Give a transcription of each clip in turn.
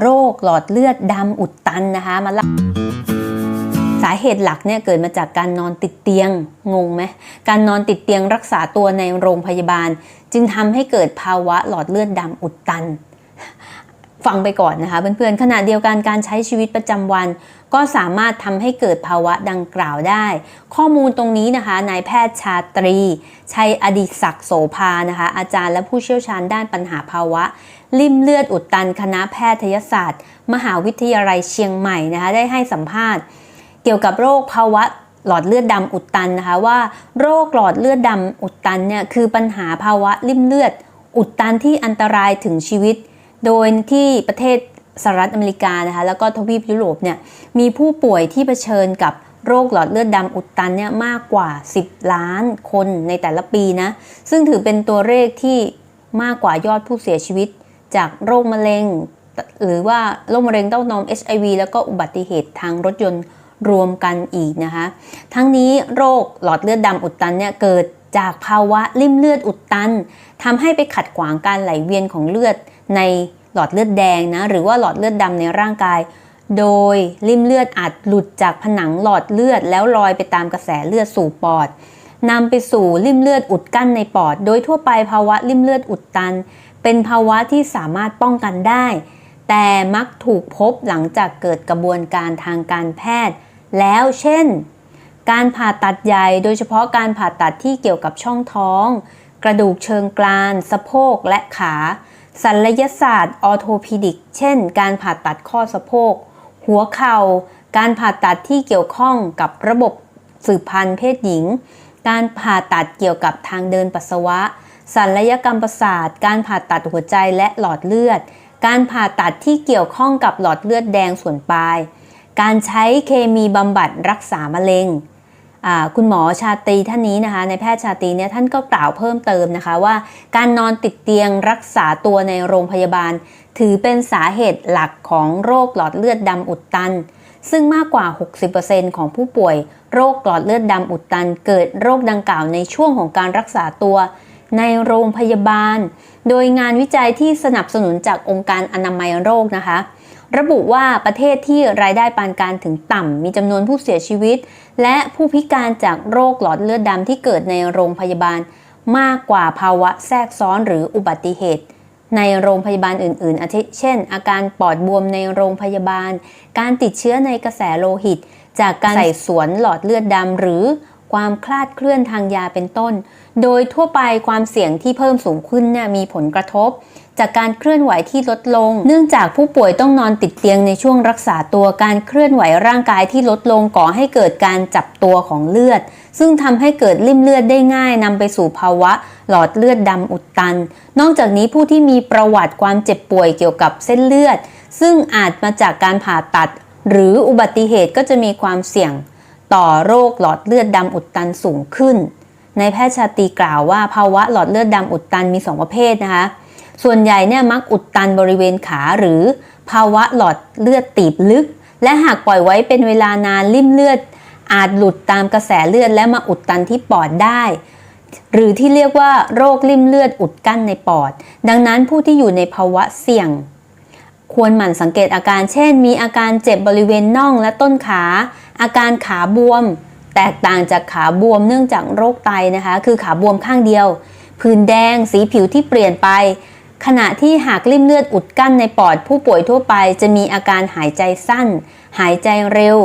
โรคหลอดเลือดดำอุดตันนะคะมาลสาเหตุหลักเนี่ยเกิดมาจากการนอนติดเตียงงงไหมการนอนติดเตียงรักษาตัวในโรงพยาบาล จึงทำให้เกิดภาวะหลอดเลือดดำอุดตัน ฟังไปก่อนนะคะเพื่อนๆขณะเดียวกันการใช้ชีวิตประจำวัน ก็สามารถทำให้เกิดภาวะดังกล่าวได้ ข้อมูลตรงนี้นะคะนายแพทย์ชาตรี ชัยอดิศักดิ์โสภานะคะ อาจารย์และผู้เชี่ยวชาญด้านปัญหาภาวะ ลิ่มเลือดอุดตันคณะแพทยศาสตร์ มหาวิทยาลัยเชียงใหม่นะคะได้ให้สัมภาษณ์ เกี่ยวกับโรคภาวะหลอดเลือดดำอุดตันนะคะว่าโรคหลอดเลือดดำอุดตันเนี่ยคือปัญหาภาวะลิ่มเลือด อุดตันที่อันตรายถึงชีวิต โดยที่ประเทศ สหรัฐอเมริกานะคะแล้วก็ทวีปยุโรปเนี่ยมีผู้ป่วยที่เผชิญกับโรคหลอดเลือดดำอุดตันเนี่ยมากกว่า 10 ล้านคนในแต่ละปีนะ ซึ่งถือเป็นตัวเลขที่มากกว่ายอดผู้เสียชีวิต จากโรคมะเร็ง หรือว่าโรคมะเร็งเต้านม HIV แล้วก็อุบัติเหตุทางรถยนต์รวมกันอีกนะคะ ทั้งนี้โรคหลอดเลือดดำอุดตันเนี่ยเกิดจากภาวะลิ่มเลือดอุดตันทำให้ไปขัดขวางการไหลเวียนของเลือดใน หลอดเลือดแดงนะหรือว่าหลอดเลือดดำในร่างกาย โดยลิ่มเลือดอาจหลุดจากผนังหลอดเลือด แล้วลอยไปตามกระแสเลือดสู่ปอดนำไปสู่ลิ่มเลือดอุดกั้นในปอด โดยทั่วไปภาวะลิ่มเลือดอุดตัน เป็นภาวะที่สามารถป้องกันได้ แต่มักถูกพบหลังจากเกิดกระบวนการทางการแพทย์ แล้วเช่น การผ่าตัดใหญ่โดยเฉพาะการผ่าตัดที่เกี่ยวกับช่องท้อง กระดูกเชิงกราน สะโพกและขา ศัลยศาสตร์ออโทพิดิก เช่น การผ่าตัดข้อสะโพก หัวเข่า การผ่าตัดที่เกี่ยวข้องกับระบบสืบพันธุ์เพศหญิง การผ่าตัดเกี่ยวกับทางเดินปัสสาวะ ศัลยกรรมประสาท การผ่าตัดหัวใจและหลอดเลือด การผ่าตัดที่เกี่ยวข้องกับหลอดเลือดแดงส่วนปลาย การใช้เคมีบำบัดรักษามะเร็ง คุณหมอชาตีท่านนี้นะคะในแพทย์ชาตีเนี่ยท่านก็กล่าวเพิ่มเติมนะคะว่า การนอนติดเตียงรักษาตัวในโรงพยาบาล ถือเป็นสาเหตุหลักของโรคหลอดเลือดดำอุดตัน ซึ่งมากกว่า 60%ของผู้ป่วย โรคหลอดเลือดดำอุดตัน เกิดโรคดังกล่าวในช่วงของการรักษาตัว ในโรงพยาบาล โดยงานวิจัยที่สนับสนุนจากองค์การอนามัยโรคนะคะระบุว่าประเทศที่รายได้ปานกลางถึงต่ำ มีจำนวนผู้เสียชีวิต และผู้พิการจากโรคหลอดเลือดดำที่เกิดในโรงพยาบาล มากกว่าภาวะแทรกซ้อนหรืออุบัติเหตุ ในโรงพยาบาลอื่น ๆ อาทิเช่น อาการปอดบวมในโรงพยาบาล การติดเชื้อในกระแสโลหิต จากการใส่สวนหลอดเลือดดำหรือความคลาดเคลื่อนทางยาเป็นต้น โดยทั่วไปความเสี่ยงที่เพิ่มสูงขึ้นเนี่ยมีผลกระทบ จากการเคลื่อนไหวที่ลดลง เนื่องจากผู้ป่วยต้องนอนติดเตียงในช่วงรักษาตัวการเคลื่อนไหวร่างกายที่ลดลงก่อให้เกิดการจับตัวของเลือด ซึ่งทำให้เกิดริ่มเลือดได้ง่ายนำไปสู่ภาวะหลอดเลือดดำอุดตัน นอกจากนี้ผู้ที่มีประวัติความเจ็บป่วยเกี่ยวกับเส้นเลือด ซึ่งอาจมาจากการผ่าตัด หรืออุบัติเหตุก็จะมีความเสี่ยง ต่อโรคหลอดเลือดดำอุดตันสูงขึ้นในแพทย์ชาตรีกล่าวว่าภาวะหลอดเลือดดำอุดตันมี 2 ประเภทนะคะ ส่วนใหญ่เนี่ยมักอุดตันบริเวณขาหรือภาวะหลอดเลือดตีบลึก และหากปล่อยไว้เป็นเวลานานลิ่มเลือด อาจหลุดตามกระแสเลือดและมาอุดตันที่ปอดได้ หรือที่เรียกว่าโรคลิ่มเลือดอุดกั้นในปอด ดังนั้นผู้ที่อยู่ในภาวะเสี่ยง ควรหมั่นสังเกตอาการ เช่น มีอาการเจ็บบริเวณน่องและต้นขา อาการขาบวม แตกต่างจากขาบวมเนื่องจากโรคไตนะคะ คือขาบวมข้างเดียวผื่นแดงสีผิวที่เปลี่ยนไป ขณะที่หากริ่มเลือดอุดกั้นในปอดผู้ป่วยทั่วไป จะมีอาการหายใจสั้น หายใจเร็ว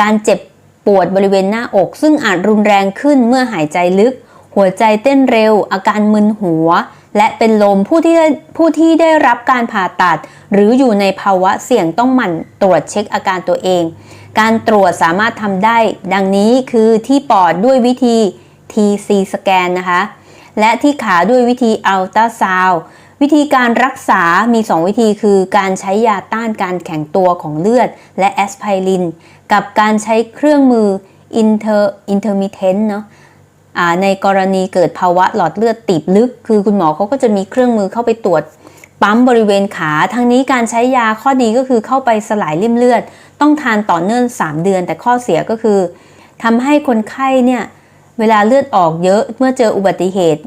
การเจ็บปวดบริเวณหน้าอก ซึ่งอาจรุนแรงขึ้นเมื่อหายใจลึก หัวใจเต้นเร็ว อาการมึนหัว และเป็นลมผู้ที่ได้ผู้ที่ได้รับการผ่าตัด หรืออยู่ในภาวะเสี่ยงต้องหมั่นตรวจเช็คอาการตัวเอง การตรวจสามารถทำได้ ดังนี้คือที่ปอดด้วยวิธี TC สแกนนะคะและที่ขาด้วยวิธีอัลตราซาว วิธีการรักษามี 2 วิธีคือการใช้ยาต้านการแข็งตัวของเลือด และแอสไพริน กับการใช้เครื่องมือ inter intermittent เนาะในกรณีเกิดภาวะหลอดเลือดตีบลึก คือคุณหมอเขาก็จะมีเครื่องมือเข้าไปตรวจปั๊มบริเวณขาทั้งนี้การใช้ยาข้อดีก็คือเข้าไปสลายริ่มเลือด ต้องทานต่อเนื่อง 3 เดือน แต่ข้อเสียก็คือทำให้คนไข้เนี่ยเวลาเลือดออกเยอะเมื่อเจออุบัติเหตุ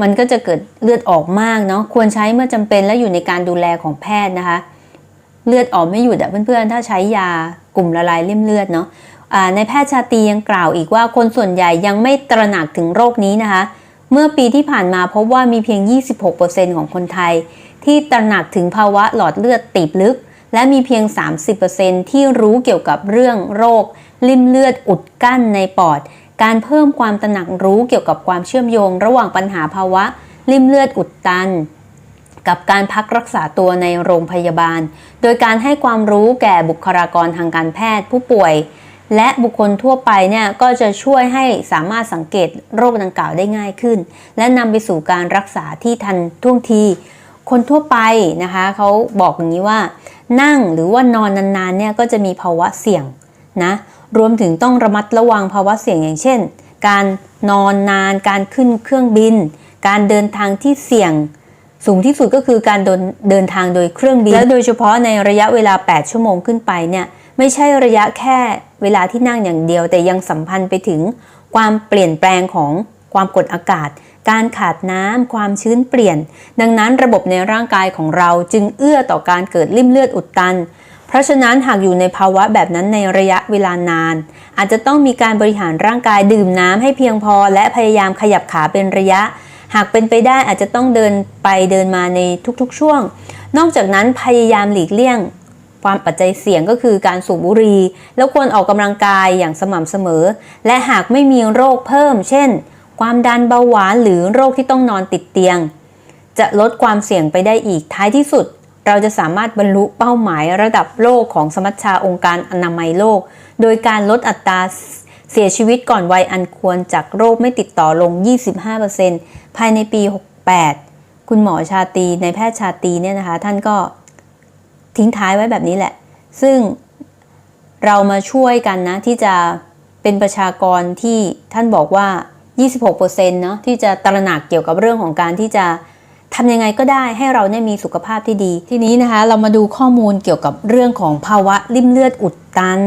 มันก็จะเกิดเลือดออกมากเนาะควรใช้เมื่อจำเป็นและอยู่ในการดูแลของแพทย์นะคะ เลือดออกไม่หยุดอะเพื่อนๆ ถ้าใช้ยากลุ่มละลายริ่มเลือดเนาะในแพทย์ชาตียังกล่าวอีกว่าคนส่วนใหญ่ยังไม่ตระหนักถึงโรคนี้นะคะ เมื่อปีที่ผ่านมาพบว่ามีเพียง 26%ของคนไทย ที่ตระหนักถึงภาวะหลอดเลือดตีบลึก และมีเพียง 30%ที่รู้เกี่ยวกับเรื่องโรคลิ่มเลือดอุดกั้นในปอด การเพิ่มความตระหนักรู้เกี่ยวกับความเชื่อมโยง ระหว่างปัญหาภาวะลิ่มเลือดอุดตัน กับการพักรักษาตัวในโรงพยาบาล โดยการให้ความรู้แก่บุคลากรทางการแพทย์ผู้ป่วย และบุคคลทั่วไปเนี่ยก็จะช่วยให้สามารถสังเกตโรคดังกล่าวได้ง่ายขึ้น และนำไปสู่การรักษาที่ทันท่วงที คนทั่วไปนะคะเขาบอกอย่างนี้ว่า นั่งหรือว่านอนนานๆเนี่ยก็จะมีภาวะเสี่ยงนะ รวมถึงต้องระมัดระวังภาวะเสี่ยงอย่างเช่น การนอนนาน การขึ้นเครื่องบิน การเดินทางที่เสี่ยง สูงที่สุดก็คือการเดินเดินทางโดยเครื่องบิน และโดยเฉพาะในระยะเวลา 8 ชั่วโมงขึ้นไปเนี่ยไม่ใช่ระยะแค่เวลาที่นั่งอย่างเดียว แต่ยังสัมพันธ์ไปถึงความเปลี่ยนแปลงของความกดอากาศ การขาดน้ำความชื้นเปลี่ยน ดังนั้นระบบในร่างกายของเราจึงเอื้อต่อการเกิดริ่มเลือดอุดตัน เพราะฉะนั้นหากอยู่ในภาวะแบบนั้นในระยะเวลานาน อาจจะต้องมีการบริหารร่างกายดื่มน้ำให้เพียงพอ และพยายามขยับขาเป็นระยะ หากเป็นไปได้อาจจะต้องเดินไปเดินมาในทุกๆช่วง นอกจากนั้นพยายามหลีกเลี่ยงความปัจจัยเสี่ยงก็คือการสูบบุหรี่แล้วควรออกกำลังกายอย่างสม่ำเสมอ และหากไม่มีโรคเพิ่ม เช่น ความดันเบาหวานหรือโรคที่ต้องนอนติดเตียง จะลดความเสี่ยงไปได้อีกท้ายที่สุด เราจะสามารถบรรลุเป้าหมายระดับโลกของสมัชชาองค์การอนามัยโลก โดยการลดอัตราเสียชีวิตก่อนวัยอันควรจากโรคไม่ติดต่อลง 25%ภายในปี 68 คุณหมอชาตีในแพทย์ชาตีเนี่ยนะคะ ท่านก็ทิ้งท้ายไว้แบบนี้แหละ ซึ่งเรามาช่วยกันนะที่จะเป็นประชากรที่ท่านบอกว่า 26%เนาะที่จะตระหนักเกี่ยวกับเรื่องของการที่จะ ทำยังไงก็ได้ให้เราเนี่ยมีสุขภาพที่ดี ทีนี้นะคะ เรามาดูข้อมูลเกี่ยวกับเรื่องของภาวะริ่มเลือดอุดตัน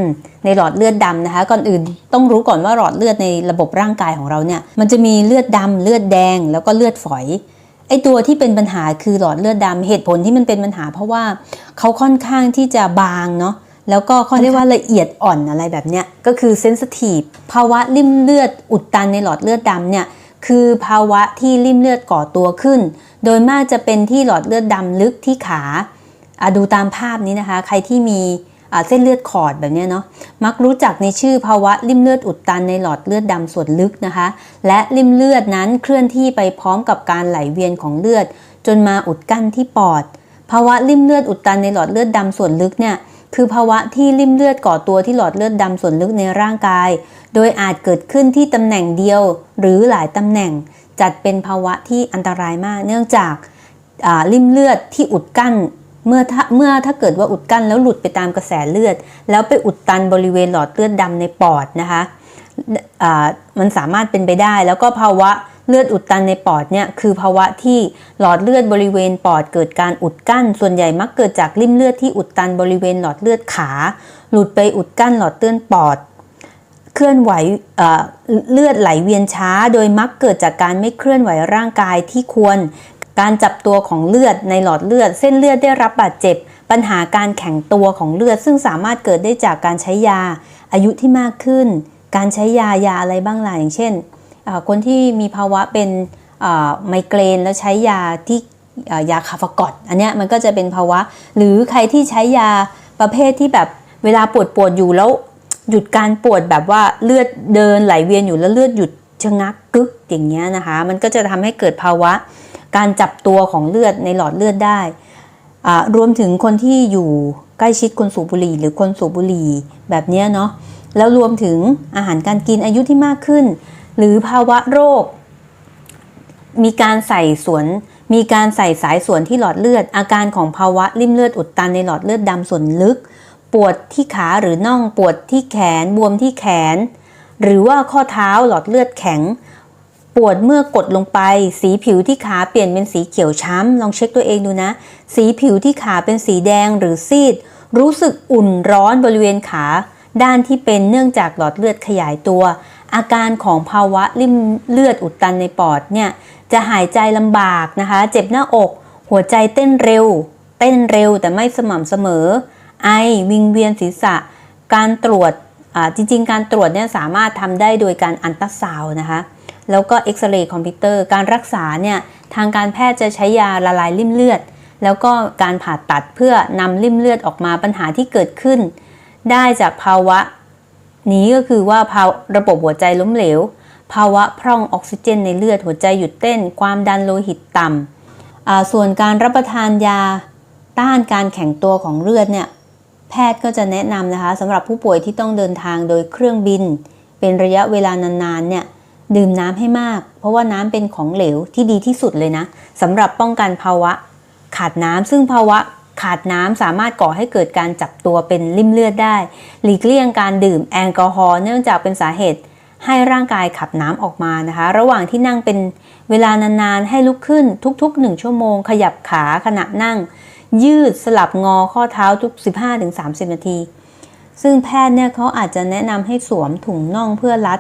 ในหลอดเลือดดำนะคะ ก่อนอื่นต้องรู้ก่อนว่าหลอดเลือดในระบบร่างกายของเราเนี่ยมันจะมีเลือดดำเลือดแดง แล้วก็เลือดฝอยไอตัวที่เป็นปัญหาคือหลอดเลือดดำเหตุผลที่มันเป็นปัญหา เพราะว่าเขาค่อนข้างที่จะบางเนาะแล้วก็เขาเรียกว่าละเอียดอ่อนอะไรแบบเนี้ยก็คือเซนสทีฟภาวะริ่มเลือดอุดตันในหลอดเลือดดำเนี่ยคือภาวะที่ริ่มเลือดก่อตัวขึ้น โดยมากจะเป็นที่หลอดเลือดดำลึกที่ขาดูตามภาพนี้นะคะ ใครที่มีเส้นเลือดขอดแบบนี้เนาะมักรู้จักในชื่อภาวะริ่มเลือดอุดตันในหลอดเลือดดำส่วนลึกนะคะ และริ่มเลือดนั้นเคลื่อนที่ไปพร้อมกับการไหลเวียนของเลือด จนมาอุดกั้นที่ปอด ภาวะริ่มเลือดอุดตันในหลอดเลือดดำส่วนลึกเนี่ยคือภาวะที่ริ่มเลือดก่อตัวที่หลอดเลือดดำส่วนลึกในร่างกาย โดยอาจเกิดขึ้นที่ตำแหน่งเดียวหรือหลายตำแหน่ง จัดเป็นภาวะที่อันตรายมาก เนื่องจาการิ่มเลือดที่อุดกั้นเมื่อถ้าเมื่อถ้าเกิดว่าอุดกั้นแล้วหลุดไปตามกระแสเลือด แล้วไปอุดตันบริเวณหลอดเลือดดำในปอดนะคะมันสามารถเป็นไปได้ แล้วก็ภาวะเลือดอุดตันในปอดเนี่ยคือภาวะที่หลอดเลือดบริเวณปอดเกิดการอุดกั้น ส่วนใหญ่มักเกิดจากริ่มเลือดที่อุดตันบริเวณหลอดเลือดขา หลุดไปอุดกั้นหลอดเลือดปอด เคลื่อนไหวเเลือดไหลเวียนช้า โดยมักเกิดจากการไม่เคลื่อนไหวร่างกายที่ควร การจับตัวของเลือดในหลอดเลือด เส้นเลือดได้รับบาดเจ็บ ปัญหาการแข็งตัวของเลือด ซึ่งสามารถเกิดได้จากการใช้ยา อายุที่มากขึ้น การใช้ยายาอะไรบ้างล่ะอย่างเช่น คนที่มีภาวะเป็นไมเกรนแล้วใช้ยาที่ยาคาฟกอตอันเนี้ยมันก็จะเป็นภาวะ หรือใครที่ใช้ยาประเภทที่แบบเวลาปวดปวดๆอยู่แล้ว หยุดการปวดแบบว่าเลือดเดินไหลเวียนอยู่แล้วเลือดหยุดชะงักกึกอย่างเงี้ยนะคะ มันก็จะทำให้เกิดภาวะการจับตัวของเลือดในหลอดเลือดได้ รวมถึงคนที่อยู่ใกล้ชิดคนสูบบุหรี่หรือคนสูบบุหรี่แบบเนี้ยเนาะ แล้วรวมถึงอาหารการกินอายุที่มากขึ้น หรือภาวะโรค มีการใส่สวน มีการใส่สายสวนที่หลอดเลือด อาการของภาวะริ่มเลือดอุดตันในหลอดเลือดดำส่วนลึก ปวดที่ขาหรือน่องปวดที่แขนบวมที่แขน หรือว่าข้อเท้าหลอดเลือดแข็ง ปวดเมื่อกดลงไป สีผิวที่ขาเปลี่ยนเป็นสีเขียวช้ำลองเช็คตัวเองดูนะ สีผิวที่ขาเป็นสีแดงหรือซีด รู้สึกอุ่นร้อนบริเวณขา ด้านที่เป็นเนื่องจากหลอดเลือดขยายตัว อาการของภาวะริ่มเลือดอุดตันในปอดเนี่ยจะหายใจลำบากนะคะ เจ็บหน้าอก หัวใจเต้นเร็ว เต้นเร็วแต่ไม่สม่ำเสมอ ไอวิงเวียนศีรษะ การตรวจจริงๆ การตรวจเนี่ยสามารถทำได้โดยการอันตราซาวนะคะแล้วก็เอ็กซเรย์คอมพิวเตอร์การรักษาเนี่ยทางการแพทย์จะใช้ยาละลายริ่มเลือด แล้วก็การผ่าตัดเพื่อนำริ่มเลือดออกมาปัญหาที่เกิดขึ้น ได้จากภาวะ นี้ก็คือว่าภาวะระบบหัวใจล้มเหลว ภาวะพร่องออกซิเจนในเลือดหัวใจหยุดเต้น ความดันโลหิตต่ำอ่าส่วนการรับประทานยาต้านการแข็งตัวของเลือดเนี่ย แพทย์ก็จะแนะนำนะคะสำหรับผู้ป่วยที่ต้องเดินทางโดยเครื่องบิน เป็นระยะเวลานานๆเนี่ยดื่มน้ำให้มาก เพราะว่าน้ำเป็นของเหลวที่ดีที่สุดเลยนะสำหรับป้องกันภาวะ ขาดน้ำซึ่งภาวะขาดน้ำสามารถก่อให้เกิดการจับตัวเป็นริ่มเลือดได้ หลีกเลี่ยงการดื่มแอลกอฮอล์เนื่องจากเป็นสาเหตุ ให้ร่างกายขับน้ำออกมานะคะ ระหว่างที่นั่งเป็นเวลานานๆ ให้ลุกขึ้นทุกๆ 1 ชั่วโมง ขยับขาขณะนั่ง ยืดสลับงอข้อเท้าทุก 15-30 นาที ซึ่งแพทย์เนี่ยเขาอาจจะแนะนำให้สวมถุงน่องเพื่อรัด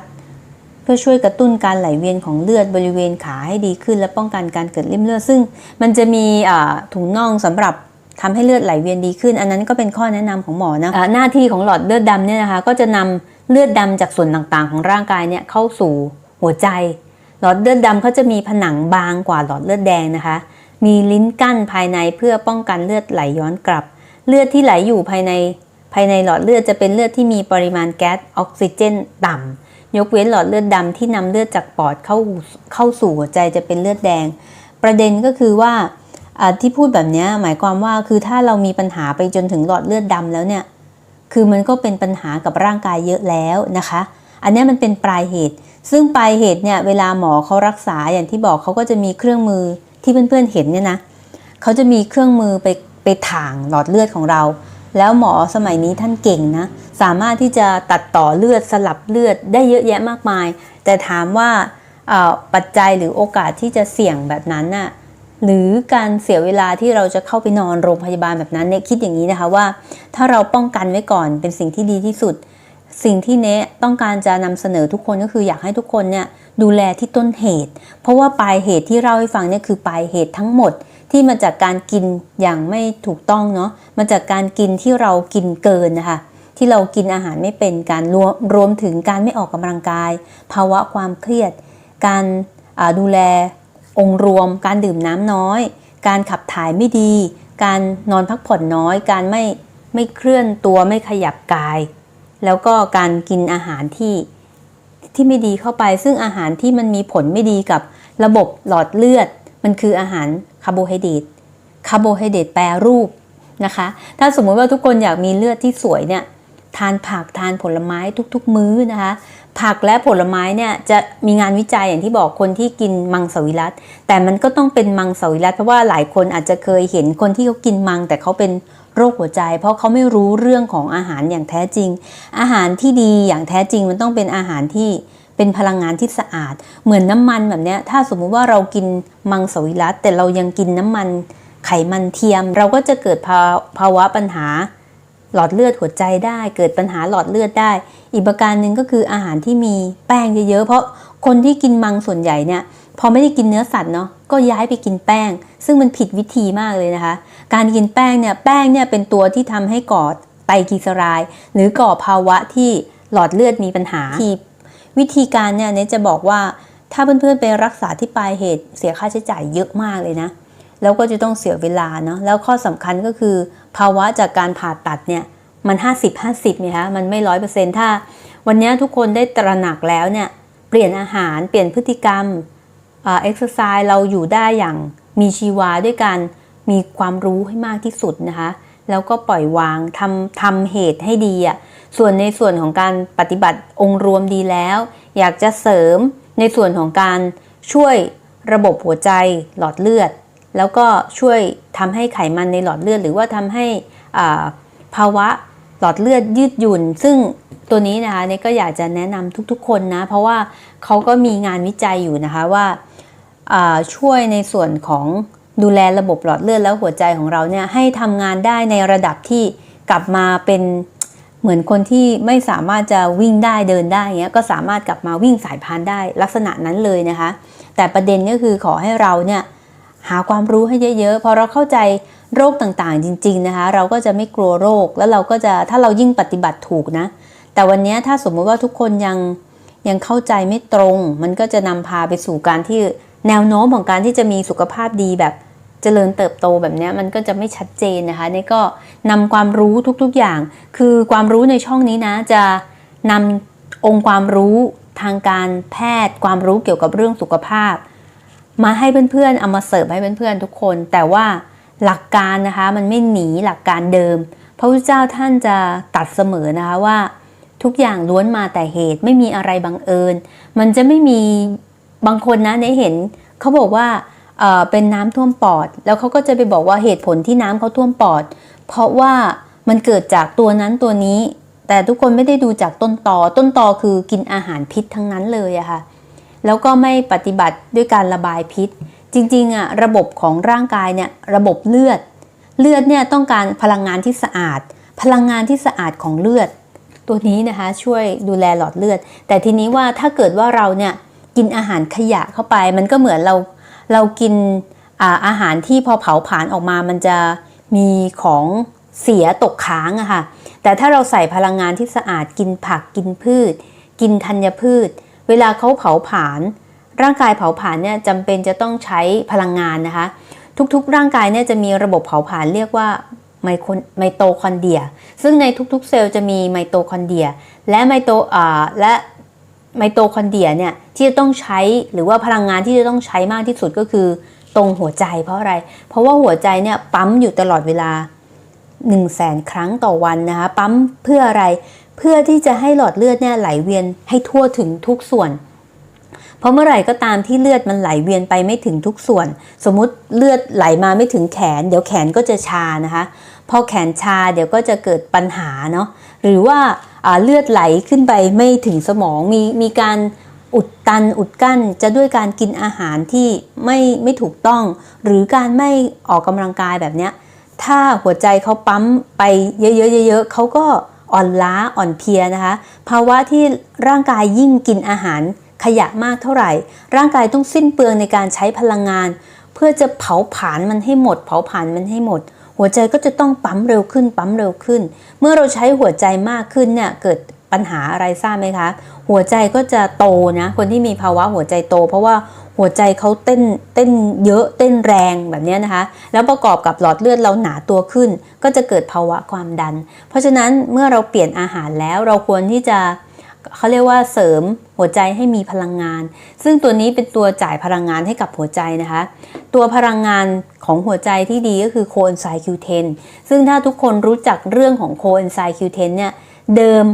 เพื่อช่วยกระตุ้นการไหลเวียนของเลือดบริเวณขาให้ดีขึ้น และป้องกันการเกิดริ่มเลือด ซึ่งมันจะมีอ่าถุงน่องสำหรับทำให้เลือดไหลเวียนดีขึ้น อันนั้นก็เป็นข้อแนะนำของหมอนะอ่าหน้าที่ของหลอดเลือดดำเนี่ยนะคะ ก็จะนำเลือดดำจากส่วนต่างๆ ของร่างกายเนี่ยเข้าสู่หัวใจ หลอดเลือดดำเขาจะมีผนังบางกว่าหลอดเลือดแดงนะคะ มีลิ้นกั้นภายในเพื่อป้องกันเลือดไหลย้อนกลับ เลือดที่ไหลอยู่ภายใน ภายในหลอดเลือดจะเป็นเลือดที่มีปริมาณแก๊สออกซิเจน ต่ำยกเว้นหลอดเลือดดำที่นำเลือดจากปอดเข้าเข้าสู่หัวใจจะเป็นเลือดแดง ประเด็นก็คือว่าที่พูดแบบนี้หมายความว่าคือถ้าเรามีปัญหาไปจนถึงหลอดเลือดดำแล้วเนี่ยคือมันก็เป็นปัญหากับร่างกายเยอะแล้วนะคะ อันนี้มันเป็นปลายเหตุ ซึ่งปลายเหตุเนี่ยเวลาหมอเขารักษาอย่างที่บอกเขาก็จะมีเครื่องมือ ที่เพื่อนๆเห็นเนี่ยนะเขาจะมีเครื่องมือไปไปถ่างหลอดเลือดของเรา แล้วหมอสมัยนี้ท่านเก่งนะ สามารถที่จะตัดต่อเลือดสลับเลือดได้เยอะแยะมากมาย แต่ถามว่าปัจจัยหรือโอกาสที่จะเสี่ยงแบบนั้นน่ะหรือการเสียเวลาที่เราจะเข้าไปนอนโรงพยาบาลแบบนั้นเนี่ยคิดอย่างนี้นะคะว่า ถ้าเราป้องกันไว้ก่อนเป็นสิ่งที่ดีที่สุด สิ่งที่เนะต้องการจะนำเสนอทุกคนก็คืออยากให้ทุกคนเนี่ย ดูแลที่ต้นเหตุ เพราะว่าปลายเหตุที่เล่าให้ฟังเนี่ยคือปลายเหตุทั้งหมดที่มาจากการกินอย่างไม่ถูกต้องเนาะมาจากการกินที่เรากินเกินนะคะที่เรากินอาหารไม่เป็นการรวมรวมถึงการไม่ออกกำลังกาย ภาวะความเครียด การดูแลองค์รวม การดื่มน้ำน้อย การขับถ่ายไม่ดี การนอนพักผ่อนน้อย การไม่ไม่เคลื่อนตัวไม่ขยับกาย แล้วก็การกินอาหารที่ ที่ไม่ดีเข้าไป ซึ่งอาหารที่มันมีผลไม่ดีกับระบบหลอดเลือด มันคืออาหารคาร์โบไฮเดรตคาร์โบไฮเดรตแปรรูปนะคะ ถ้าสมมติว่าทุกคนอยากมีเลือดที่สวยเนี่ยทานผักทานผลไม้ทุกๆ มื้อนะคะ ผักและผลไม้เนี่ยจะมีงานวิจัยอย่างที่บอกคนที่กินมังสวิรัตแต่มันก็ต้องเป็นมังสวิรัตเพราะว่าหลายคนอาจจะเคยเห็นคนที่เขากินมังแต่เขาเป็น โรคหัวใจ เพราะเขาไม่รู้เรื่องของอาหารอย่างแท้จริง อาหารที่ดีอย่างแท้จริงมันต้องเป็นอาหารที่เป็นพลังงานที่สะอาด เหมือนน้ำมันแบบนี้ถ้าสมมุติว่าเรากินมังสวิรัตแต่เรายังกินน้ำมันไขมันเทียม เราก็จะเกิดภาภาวะปัญหาหลอดเลือดหัวใจได้ เกิดปัญหาหลอดเลือดได้ อีกประการหนึ่งก็คืออาหารที่มีแป้งเยอะๆเพราะคนที่กินมังส่วนใหญ่เนี่ย พอไม่ได้กินเนื้อสัตว์เนาะก็ย้ายไปกินแป้ง ซึ่งมันผิดวิธีมากเลยนะคะ การกินแป้งเนี่ยแป้งเนี่ยเป็นตัวที่ทำให้ก่อไตรกลีเซอไรด์หรือก่อภาวะที่หลอดเลือดมีปัญหาทีวิธีการเนี่ยเนจะบอกว่าถ้าเพื่อนๆไปรักษาที่ปลายเหตุเสียค่าใช้จ่ายเยอะมากเลยนะแล้วก็จะต้องเสียเวลาเนาะแล้วข้อสำคัญก็คือ ภาวะจากการผ่าตัดเนี่ยมัน 50 50เนี่ยคะมันไม่ร้อยเปอร์เซ็นต์ถ้า วันนี้ทุกคนได้ตระหนักแล้วเนี่ยเปลี่ยนอาหารเปลี่ยนพฤติกรรม เอ็กซ์ไซส์เราอยู่ได้อย่างมีชีวาด้วยการมีความรู้ให้มากที่สุดนะคะ แล้วก็ปล่อยวางทำทำเหตุให้ดีอะ่ะส่วนในส่วนของการปฏิบัติองค์รวมดีแล้ว อยากจะเสริมในส่วนของการช่วยระบบหัวใจหลอดเลือด แล้วก็ช่วยทำให้ไขมันในหลอดเลือด หรือว่าทำให้ภาวะหลอดเลือดยืดหยุ่น ซึ่งตัวนี้นะคะเนี่ยก็อยากจะแนะนำทุกๆ คนนะ เพราะว่าเขาก็มีงานวิจัยอยู่นะคะว่า ช่วยในส่วนของดูแลระบบหลอดเลือดแล้วหัวใจของเราเนี่ยให้ทำงานได้ในระดับที่กลับมาเป็นเหมือนคนที่ไม่สามารถจะวิ่งได้เดินได้เงี้ยก็สามารถกลับมาวิ่งสายพานได้ลักษณะนั้นเลยนะคะ แต่ประเด็นก็คือขอให้เราเนี่ยหาความรู้ให้เยอะๆพอเราเข้าใจโรคต่างๆจริง ๆนะคะ เราก็จะไม่กลัวโรคแล้วเราก็จะถ้าเรายิ่งปฏิบัติถูกนะ แต่วันนี้ถ้าสมมติว่าทุกคนยังยังเข้าใจไม่ตรง มันก็จะนำพาไปสู่การที่ แนวโน้มของการที่จะมีสุขภาพดีแบบเจริญเติบโตแบบนี้มันก็จะไม่ชัดเจนนะคะนี่ก็นำความรู้ทุกๆอย่าง คือความรู้ในช่องนี้นะจะนำองค์ความรู้ทางการแพทย์ ความรู้เกี่ยวกับเรื่องสุขภาพ มาให้เพื่อนๆเอามาเสิร์ฟให้เพื่อนๆทุกคน แต่ว่าหลักการนะคะมันไม่หนีหลักการเดิม พระพุทธเจ้าท่านจะตัดเสมอนะคะว่า ทุกอย่างล้วนมาแต่เหตุไม่มีอะไรบังเอิญ มันจะไม่มี บางคนนะในเห็นเขาบอกว่าเอ่อเป็นน้ำท่วมปอด แล้วเขาก็จะไปบอกว่าเหตุผลที่น้ำเขาท่วมปอด เพราะว่ามันเกิดจากตัวนั้นตัวนี้ แต่ทุกคนไม่ได้ดูจากต้นตอต้นตอคือกินอาหารพิษทั้งนั้นเลยอะค่ะแล้วก็ไม่ปฏิบัติด้วยการระบายพิษ จริงๆอะระบบของร่างกายเนี่ยระบบเลือด เลือดเนี่ยต้องการพลังงานที่สะอาด พลังงานที่สะอาดของเลือด ตัวนี้นะคะช่วยดูแลหลอดเลือด แต่ทีนี้ว่าถ้าเกิดว่าเราเนี่ย กินอาหารขยะเข้าไป มันก็เหมือนเราเรากินอาหารที่พอเผาผลาญออกมามันจะมีของเสียตกค้างอะค่ะ แต่ถ้าเราใส่พลังงานที่สะอาดกินผักกินพืช กินธัญพืช เวลาเขาเผาผลาญร่างกายเผาผลาญเนี่ยจำเป็นจะต้องใช้พลังงานนะคะ ทุกๆ ร่างกายเนี่ยจะมีระบบเผาผลาญเรียกว่าไมโครไมโตคอนเดีย ซึ่งในทุกๆ เซลล์จะมีไมโตคอนเดีย และไมโตอ่าและ ไมโตคอนเดียเนี่ยที่จะต้องใช้หรือว่าพลังงานที่จะต้องใช้มากที่สุดก็คือตรงหัวใจเพราะอะไร เพราะว่าหัวใจเนี่ยปั๊มอยู่ตลอดเวลา1 0 0 0 0แสนครั้งต่อวันนะคะปั๊มเพื่ออะไรเพื่อที่จะให้หลอดเลือดเนี่ยไหลเวียนให้ทั่วถึงทุกส่วน เพราะเมื่อไหร่ก็ตามที่เลือดมันไหลเวียนไปไม่ถึงทุกส่วน สมมุติเลือดไหลมาไม่ถึงแขน เดี๋ยวแขนก็จะชานะคะ พอแขนชาเดี๋ยวก็จะเกิดปัญหาเนาะหรือว่า เลือดไหลขึ้นไปไม่ถึงสมองมีมีการอุดตันอุดกั้นจะด้วยการกินอาหารที่ไม่ไม่ถูกต้อง หรือการไม่ออกกำลังกายแบบเนี้ยถ้าหัวใจเขาปั๊มไปเยอะๆเยอะๆเขาก็อ่อนล้าอ่อนเพลียนะคะ ภาวะที่ร่างกายยิ่งกินอาหารขยะมากเท่าไหร่ ร่างกายต้องสิ้นเปลืองในการใช้พลังงาน เพื่อจะเผาผลาญมันให้หมด เผาผลาญมันให้หมด หัวใจก็จะต้องปั๊มเร็วขึ้น ปั๊มเร็วขึ้น เมื่อเราใช้หัวใจมากขึ้นเนี่ยเกิดปัญหาอะไรทราบไหมคะ หัวใจก็จะโตนะ คนที่มีภาวะหัวใจโต เพราะว่าหัวใจเขาเต้นเต้นเยอะเต้นแรงแบบนี้นะคะ แล้วประกอบกับหลอดเลือดเราหนาตัวขึ้น ก็จะเกิดภาวะความดัน เพราะฉะนั้นเมื่อเราเปลี่ยนอาหารแล้วเราควรที่จะ เขาเรียกว่าเสริมหัวใจให้มีพลังงาน ซึ่งตัวนี้เป็นตัวจ่ายพลังงานให้กับหัวใจนะคะ ตัวพลังงานของหัวใจที่ดีก็คือโคเอนไซม์ Q10 ซึ่งถ้าทุกคนรู้จักเรื่องของโคเอนไซม์ Q10 เนี่ยเดิม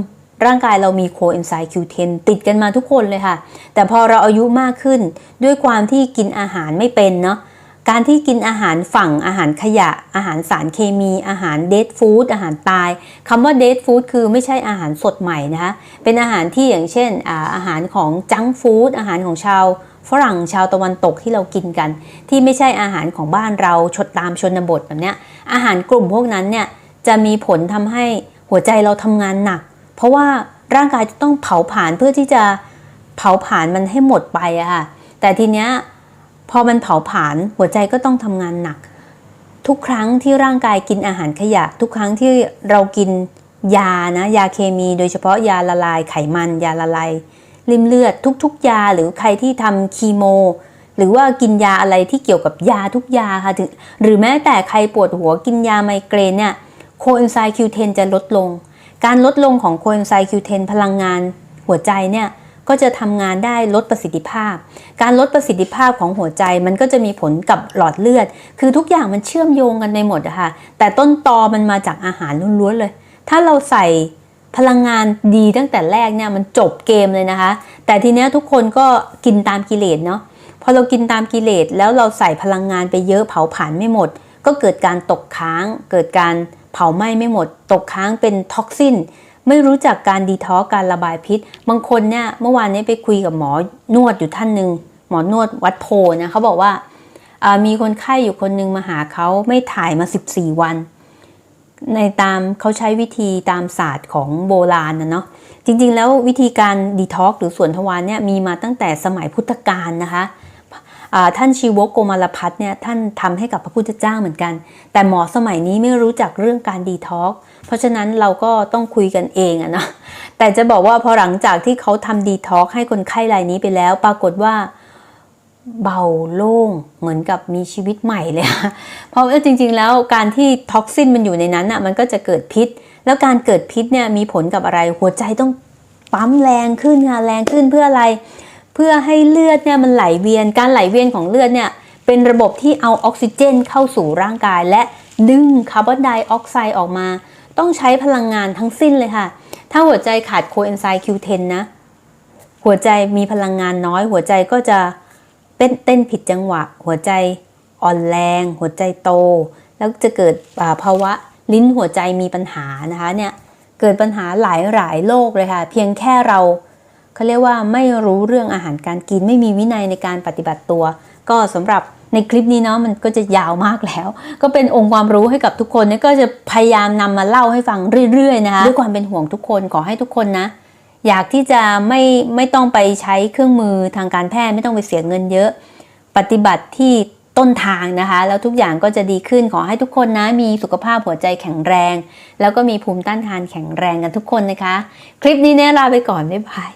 ร่างกายเรามีโคเอนไซม์ Q10 ติดกันมาทุกคนเลยค่ะ แต่พอเราอายุมากขึ้นด้วยความที่กินอาหารไม่เป็นเนาะ การที่กินอาหารฝั่งอาหารขยะ อาหารสารเคมี อาหารเด d ฟู้ดอาหารตายคำว่าเด d ฟู้ดคือไม่ใช่อาหารสดใหม่นะคะเป็นอาหารที่อย่างเช่นอาหารของจังฟู้ดอาหารของชาวฝรั่งชาวตะวันตกที่เรากินกัน ที่ไม่ใช่อาหารของบ้านเราชดตามชนบทแบบเนี้ยอาหารกลุ่มพวกนั้นเนี่ยจะมีผลทำให้หัวใจเราทำงานหนัก เพราะว่าร่างกายจะต้องเผาผลาญเพื่อที่จะเผาผลาญมันให้หมดไปอะค่ะแต่ทีเนี้ย พอมันเผาผลาญหัวใจก็ต้องทำงานหนัก ทุกครั้งที่ร่างกายกินอาหารขยะ ทุกครั้งที่เรากินยานะยาเคมี โดยเฉพาะยาละลายไขมัน ยาละลายริมเลือด ทุกๆ ยาหรือใครที่ทำคีโม หรือว่ากินยาอะไรที่เกี่ยวกับยาทุกยาค่ะถึงหรือแม้แต่ใครปวดหัวกินยาไมเกรนเนี่ยโคเอนไซม์ Q10 จะลดลง การลดลงของโคเอนไซม์ Q10 พลังงานหัวใจเนี่ย ก็จะทำงานได้ลดประสิทธิภาพ การลดประสิทธิภาพของหัวใจมันก็จะมีผลกับหลอดเลือด คือทุกอย่างมันเชื่อมโยงกันในหมดอะค่ะ แต่ต้นตอมันมาจากอาหารล้วนๆเลย ถ้าเราใส่พลังงานดีตั้งแต่แรกเนี่ยมันจบเกมเลยนะคะ แต่ทีเนี้ยทุกคนก็กินตามกิเลสเนาะ พอเรากินตามกิเลสแล้วเราใส่พลังงานไปเยอะเผาผลาญไม่หมด ก็เกิดการตกค้าง เกิดการเผาไหม้ไม่หมด ตกค้างเป็นท็อกซิน ไม่รู้จักการดีท็อกการระบายพิษ บางคนเนี่ยเมื่อวานนี้ไปคุยกับหมอนวดอยู่ท่านหนึ่งหมอนวดวัดโพนะเขาบอกว่ามีคนไข้อยู่คนหนึงมาหาเขาไม่ถ่ายมา 14 วัน ในตามเขาใช้วิธีตามศาสตร์ของโบราณนะเนาะจริงๆ แล้ววิธีการดีท็อกหรือส่วนทวารเนี่ยมีมาตั้งแต่สมัยพุทธกาลนะคะท่านชีวกโกมารพัฒน์เนี่ยท่านทำให้กับพระพุทธเจ้าเหมือนกัน แต่หมอสมัยนี้ไม่รู้จักเรื่องการดีท็อก เพราะฉะนั้นเราก็ต้องคุยกันเองอะนะแต่จะบอกว่าพอหลังจากที่เขาทำดีท็อกซ์ให้คนไข้รายนี้ไปแล้ว ปรากฏว่าเบาโล่งเหมือนกับมีชีวิตใหม่เลยอะเพราะว่าจริง ๆ แล้วการที่ท็อกซินมันอยู่ในนั้นอะมันก็จะเกิดพิษ แล้วการเกิดพิษเนี่ยมีผลกับอะไรหัวใจต้องปั๊มแรงขึ้นค่ะแรงขึ้นเพื่ออะไร เพื่อให้เลือดเนี่ยมันไหลเวียนการไหลเวียนของเลือดเนี่ยเป็นระบบที่เอาออกซิเจนเข้าสู่ร่างกาย และดึงคาร์บอนไดออกไซด์ออกมา ต้องใช้พลังงานทั้งสิ้นเลยค่ะ ถ้าหัวใจขาดโคเอนไซม์ Q10 นะ หัวใจมีพลังงานน้อย หัวใจก็จะเต้นเต้นผิดจังหวะ หัวใจอ่อนแรง หัวใจโต แล้วจะเกิดภาวะลิ้นหัวใจมีปัญหานะคะเนี่ยเกิดปัญหาหลายหลายโรคเลยค่ะ เพียงแค่เราเขาเรียกว่าไม่รู้เรื่องอาหารการกินไม่มีวินัยในการปฏิบัติตัว ก็สำหรับ ในคลิปนี้เนาะมันก็จะยาวมากแล้ว ก็เป็นองค์ความรู้ให้กับทุกคนเนี่ยก็จะพยายามนำมาเล่าให้ฟังเรื่อยๆนะคะด้วยความเป็นห่วงทุกคนขอให้ทุกคนนะ อยากที่จะไม่ไม่ต้องไปใช้เครื่องมือทางการแพทย์ไม่ต้องไปเสียเงินเยอะ ปฏิบัติที่ต้นทางนะคะ แล้วทุกอย่างก็จะดีขึ้นขอให้ทุกคนนะ มีสุขภาพหัวใจแข็งแรง แล้วก็มีภูมิต้านทานแข็งแรงกันทุกคนนะคะ คลิปนี้เนี่ยลาไปก่อนบ๊ายบาย